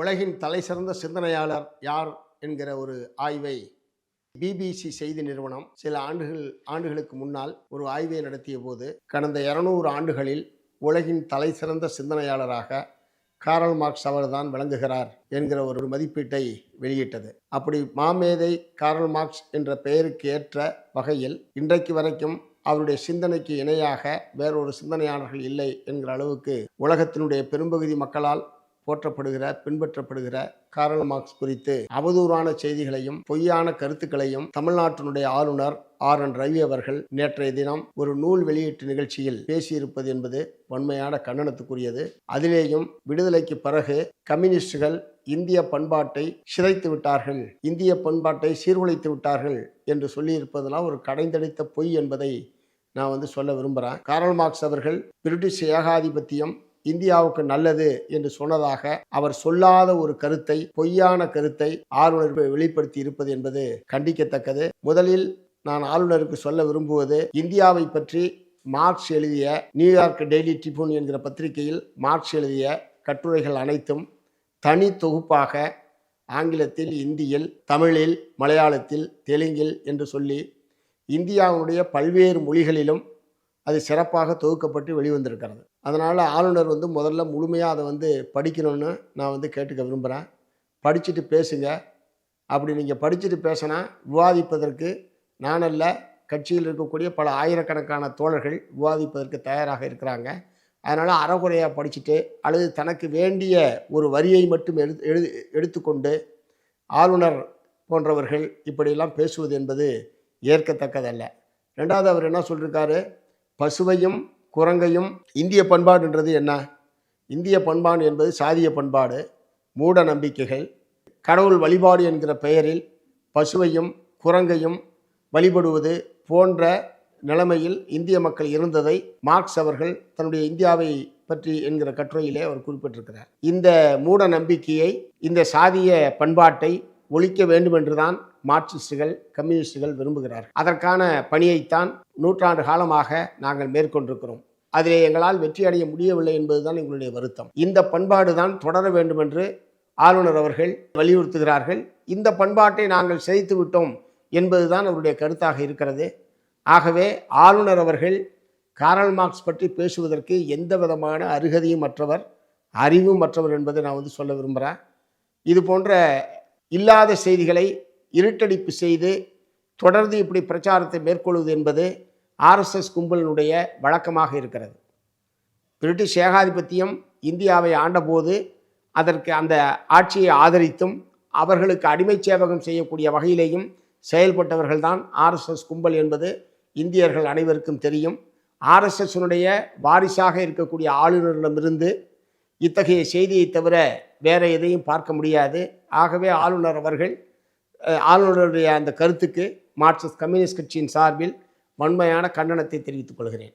உலகின் தலைசிறந்த சிந்தனையாளர் யார் என்கிற ஒரு ஆய்வை பிபிசி செய்தி நிறுவனம் சில ஆண்டுகள் ஆண்டுகளுக்கு முன்னால் ஒரு ஆய்வை நடத்திய போது கடந்த இருநூறு ஆண்டுகளில் உலகின் தலைசிறந்த சிந்தனையாளராக காரல் மார்க்ஸ் அவர்தான் விளங்குகிறார் என்கிற ஒரு மதிப்பீட்டை வெளியிட்டது. அப்படி மாமேதை காரல் மார்க்ஸ் என்ற பெயருக்கு ஏற்ற வகையில் இன்றைக்கு வரைக்கும் அவருடைய சிந்தனைக்கு இணையாக வேறொரு சிந்தனையாளர்கள் இல்லை என்கிற அளவுக்கு உலகத்தினுடைய பெரும்பகுதி மக்களால் போற்றப்படுகிற பின்பற்றப்படுகிற காரல் மார்க்ஸ் குறித்து அவதூறான செய்திகளையும் பொய்யான கருத்துக்களையும் தமிழ்நாட்டினுடைய ஆளுநர் ஆர். என். ரவி அவர்கள் நேற்றைய தினம் ஒரு நூல் வெளியீட்டு நிகழ்ச்சியில் பேசியிருப்பது என்பது வன்மையான கண்டனத்துக்குரியது. அதிலேயும் விடுதலைக்கு பிறகு கம்யூனிஸ்டுகள் இந்திய பண்பாட்டை சிதைத்து விட்டார்கள் இந்திய பண்பாட்டை சீர்குலைத்து விட்டார்கள் என்று சொல்லியிருப்பதெல்லாம் ஒரு கடைந்தடித்த பொய் என்பதை நான் வந்து சொல்ல விரும்புகிறேன் காரல் மார்க்ஸ் அவர்கள் பிரிட்டிஷ் ஏகாதிபத்தியம் இந்தியாவுக்கு நல்லது என்று சொன்னதாக அவர் சொல்லாத ஒரு கருத்தை பொய்யான கருத்தை ஆளுநர் வெளிப்படுத்தி இருப்பது என்பது கண்டிக்கத்தக்கது. முதலில் நான் ஆளுநருக்கு சொல்ல விரும்புவது இந்தியாவை பற்றி மார்க்ஸ் எழுதிய நியூயார்க் டெய்லி ட்ரிபூன் என்கிற பத்திரிகையில் மார்க்ஸ் எழுதிய கட்டுரைகள் அனைத்தும் தனி தொகுப்பாக ஆங்கிலத்தில் இந்தியில் தமிழில் மலையாளத்தில் தெலுங்கில் என்று சொல்லி இந்தியாவுடைய பல்வேறு மொழிகளிலும் அது சிறப்பாக தொகுக்கப்பட்டு வெளிவந்திருக்கிறது. அதனால் ஆளுநர் வந்து முதல்ல முழுமையாக அதை வந்து படிக்கணும்னு நான் வந்து கேட்டுக்க விரும்புகிறேன் படிச்சுட்டு பேசுங்க. அப்படி நீங்கள் படிச்சுட்டு பேசினா விவாதிப்பதற்கு நானல்ல கட்சியில் இருக்கக்கூடிய பல ஆயிரக்கணக்கான தோழர்கள் விவாதிப்பதற்கு தயாராக இருக்கிறாங்க. அதனால் அறகுறையாக படிச்சுட்டு அல்லது தனக்கு வேண்டிய ஒரு வரியை மட்டும் எழு எழு எடுத்துக்கொண்டு ஆளுநர் போன்றவர்கள் இப்படியெல்லாம் பேசுவது என்பது ஏற்கத்தக்கதல்ல. ரெண்டாவது அவர் என்ன சொல்லியிருக்காரு பசுவையும் குரங்கையும் இந்திய பண்பாடுன்றது என்ன? இந்திய பண்பாடு என்பது சாதிய பண்பாடு மூட நம்பிக்கைகள். கடவுள் வழிபாடு என்கிற பெயரில் பசுவையும் குரங்கையும் வழிபடுவது போன்ற நிலைமையில் இந்திய மக்கள் இருந்ததை மார்க்ஸ் அவர்கள் தன்னுடைய இந்தியாவை பற்றி என்கிற கட்டுரையிலே அவர் குறிப்பிட்டிருக்கிறார். இந்த மூட நம்பிக்கையை இந்த சாதிய பண்பாட்டை ஒழிக்க வேண்டும் என்றுதான் மார்க்சிஸ்டுகள் கம்யூனிஸ்டுகள் விரும்புகிறார்கள். அதற்கான பணியைத்தான் நூற்றாண்டு காலமாக நாங்கள் மேற்கொண்டிருக்கிறோம். அதிலே எங்களால் வெற்றி அடைய முடியவில்லை என்பதுதான் எங்களுடைய வருத்தம். இந்த பண்பாடு தான் தொடர வேண்டும் என்று ஆளுநர் அவர்கள் வலியுறுத்துகிறார்கள். இந்த பண்பாட்டை நாங்கள் சிதைத்து விட்டோம் என்பதுதான் அவருடைய கருத்தாக இருக்கிறது. ஆகவே ஆளுநர் அவர்கள் காரல் மார்க்ஸ் பற்றி பேசுவதற்கு எந்த விதமான அருகதையும் மற்றவர் அறிவும் மற்றவர் என்பதை நான் வந்து சொல்ல விரும்புகிறேன். இது போன்ற இல்லாத செய்திகளை இருட்டடிப்பு செய்து தொடர்ந்து இப்படி பிரச்சாரத்தை மேற்கொள்வது என்பது ஆர்எஸ்எஸ் கும்பலினுடைய வழக்கமாக இருக்கிறது. பிரிட்டிஷ் ஏகாதிபத்தியம் இந்தியாவை ஆண்டபோது அதற்கு அந்த ஆட்சியை ஆதரித்தும் அவர்களுக்கு அடிமை சேவகம் செய்யக்கூடிய வகையிலேயும் செயல்பட்டவர்கள்தான் ஆர்எஸ்எஸ் கும்பல் என்பது இந்தியர்கள் அனைவருக்கும் தெரியும். ஆர்எஸ்எஸ்னுடைய வாரிசாக இருக்கக்கூடிய ஆளுநரிடமிருந்து இத்தகைய செய்தியை தவிர வேறு எதையும் பார்க்க முடியாது. ஆகவே ஆளுநர் அவர்கள் ஆளுநருடைய அந்த கருத்துக்கு மார்க்சிஸ்ட் கம்யூனிஸ்ட் கட்சியின் சார்பில் வன்மையான கண்டனத்தை தெரிவித்துக் கொள்கிறேன்.